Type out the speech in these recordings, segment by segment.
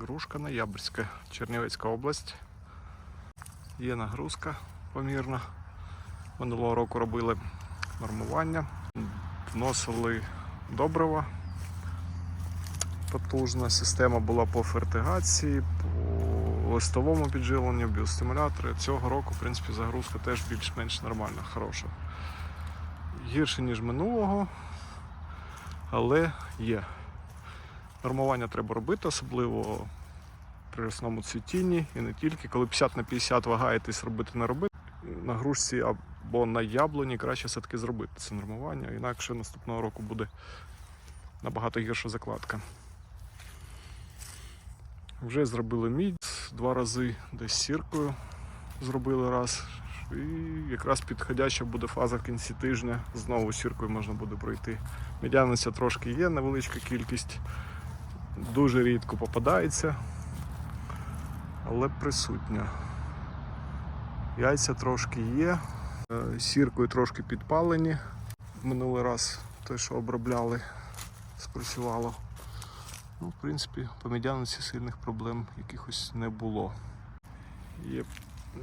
Грушка Ноябрьська, Чернівецька область. Є нагрузка помірна. Минулого року робили нормування, вносили добрива. Потужна система була по фертигації, по листовому підживленню, біостимулятори. Цього року, в принципі, загрузка теж більш-менш нормальна, хороша. Гірше, ніж минулого, але є. Нормування треба робити, особливо при рясному цвітінні і не тільки. Коли 50 на 50 вагаєтесь робити не робити, на грушці або на яблуні краще все-таки зробити це нормування, інакше наступного року буде набагато гірша закладка. Вже зробили мідь два рази, десь сіркою зробили раз. І якраз підходяща буде фаза в кінці тижня. Знову сіркою можна буде пройти. Медяниця трошки є, невеличка кількість, дуже рідко попадається, але присутня. Яйця трошки є, е, сіркою трошки підпалені. Минулий раз те, що обробляли, спрацювало. Ну, в принципі, по медяниці сильних проблем якихось не було. Є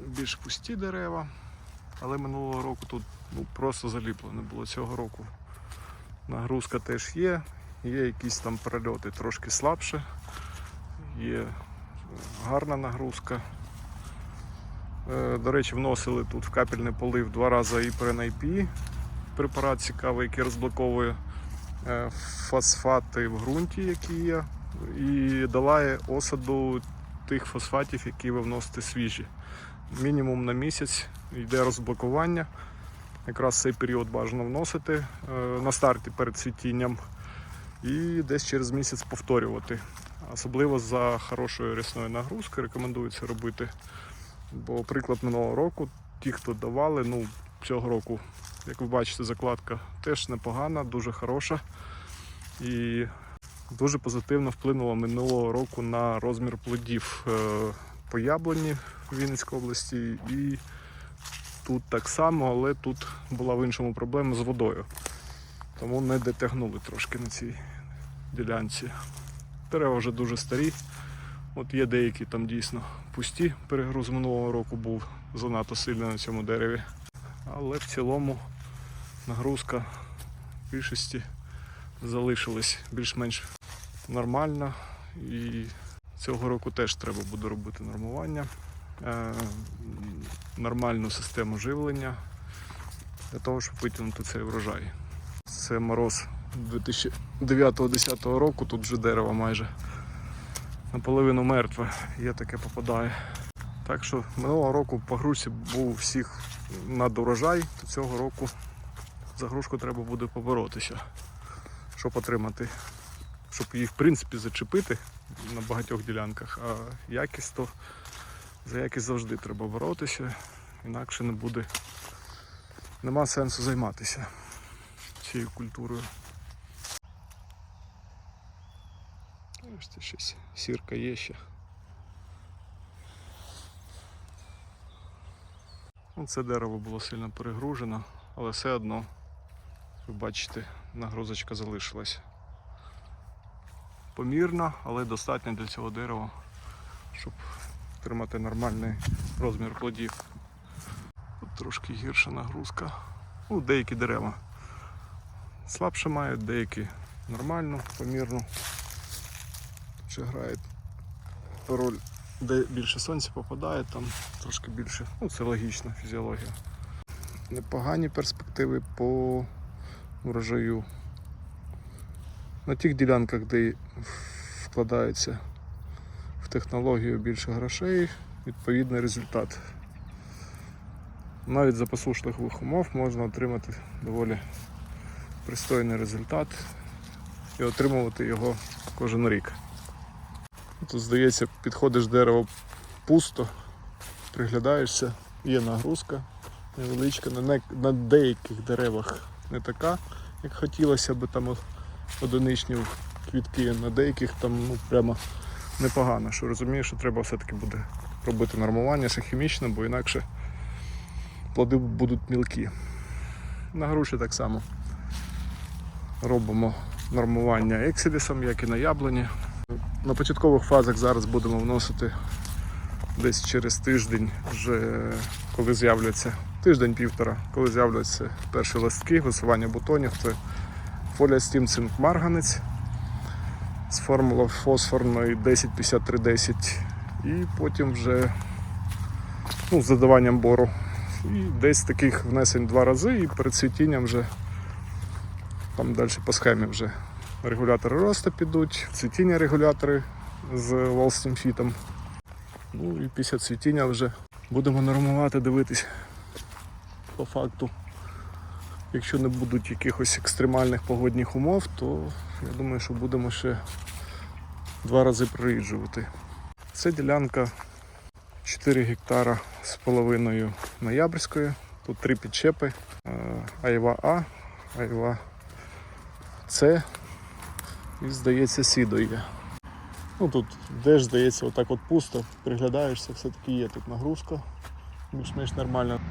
більш пусті дерева, але минулого року тут ну, просто заліпло не було цього року. Нагрузка теж є, є якісь там перельоти трошки слабше, є гарна нагрузка. Е, До речі, вносили тут в капельний полив два рази і IPI, препарат цікавий, який розблоковує е, фосфати в ґрунті, які є, і долає осаду тих фосфатів, які ви вносите свіжі. Мінімум на місяць йде розблокування. Якраз цей період бажано вносити е, на старті перед цвітінням і десь через місяць повторювати. Особливо за хорошою рясною нагрузкою рекомендується робити. Бо приклад минулого року, ті, хто давали, ну цього року, як ви бачите, закладка теж непогана, дуже хороша. І дуже позитивно вплинула минулого року на розмір плодів е, по яблуні в Вінницькій області і тут так само, але тут була в іншому проблема з водою. Тому не дотягнули трошки на цій ділянці. Дерева вже дуже старі. От є деякі там дійсно пусті. Перегруз минулого року був занадто сильний на цьому дереві. Але в цілому нагрузка в більшості залишилась більш-менш нормальна. І цього року теж треба буде робити нормування, е, нормальну систему живлення для того, щоб витягнути цей врожай. Це мороз 2009-2010 року, тут вже дерево майже наполовину мертве, є таке попадає. Так що минулого року по грушці був всіх надурожай, то цього року за грушку треба буде поборотися, щоб отримати, щоб її в принципі зачепити на багатьох ділянках, а якість то за якість завжди треба боротися, інакше не буде, нема сенсу займатися цією культурою. Ось це щось сірка є ще. Ну, Це дерево було сильно перегружено, але все одно, ви бачите, нагрузочка залишилась. Помірна, але достатньо для цього дерева, щоб отримати нормальний розмір плодів. Тут трошки гірша нагрузка. Ну, деякі дерева слабше мають, деякі нормальну, помірну. Тут ще грає роль, де більше сонця попадає, там трошки більше. Ну, це логічна фізіологія. Непогані перспективи по врожаю. На тих ділянках, де вкладається в технологію більше грошей, відповідний результат. Навіть за посушливих умов можна отримати доволі пристойний результат і отримувати його кожен рік. Тут, здається, підходиш дерево пусто, приглядаєшся, є нагрузка невеличка, на, деяких деревах не така, як хотілося б там одиничні квітки, на деяких там ну, прямо непогано, що розумієш, що треба все-таки буде робити нормування, ще хімічне, бо інакше плоди будуть мілкі. На груші так само робимо нормування екселісом, як і на яблуні. на початкових фазах зараз будемо вносити десь через тиждень, вже коли з'являться тиждень-півтора, коли з'являться перші листки, висування бутонів. Це фолія стім марганець з формулою фосфорної 105310 і потім вже ну, з додаванням бору. І десь таких внесень два рази і перед цвітінням вже там далі по схемі вже регулятори росту підуть, цвітіння регулятори з волстімфітом. Ну і після цвітіння вже будемо нормувати, дивитись по факту. Якщо не будуть якихось екстремальних погодних умов, то я думаю, що будемо ще два рази приїжджувати. Це ділянка 4 гектара з половиною ноябрьської. Тут три підчепи. Е, Айва А, Айва С і, здається, Сідо. Ну тут теж, здається, отак от пусто. Приглядаєшся, все-таки є тут нагрузка. Більш-менш нормально.